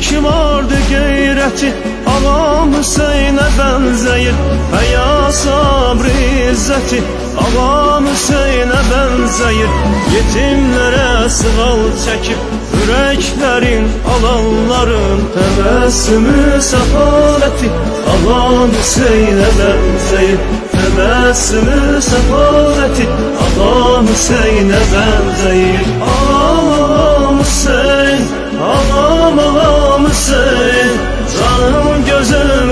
ki vardı gayreti Ağam Hüseyin'e benzeyir Heya sabrı izzeti Ağam Hüseyin'e benzeyir Yetimlere sığal çekip Yüreklerin alanların Tebessümü sefaleti. Ağam Hüseyin'e benzeyir Tebessümü sefaleti. Ağam Hüseyin'e benzeyir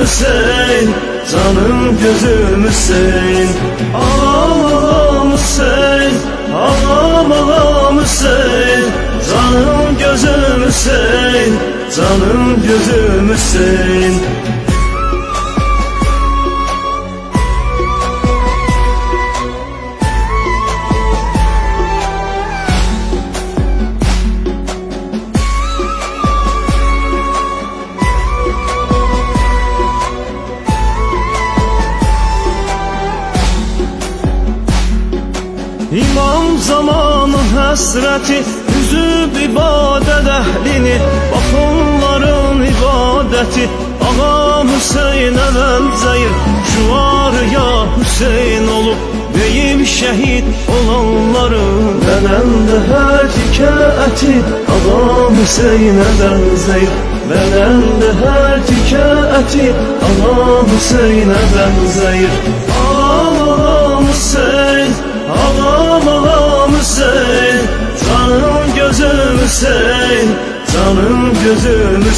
Hüseyin Canım gözüm Hüseyin Ağam ağam Hüseyin Ağam ağam Hüseyin Canım gözüm Canım gözüm Hüseyin İmam zamanın həsrəti Üzüb ibadət əhlini Bax onların ibadəti Ağam Hüseynə bənzəyir Şu var ya Hüseyn olub Deyim şəhid olanların Mənəmdə hər tikə əti Ağam Hüseynə bənzəyir Mənəmdə hər tikə əti Ağam Hüseynə bənzəyir Hüseyin Canım gözüm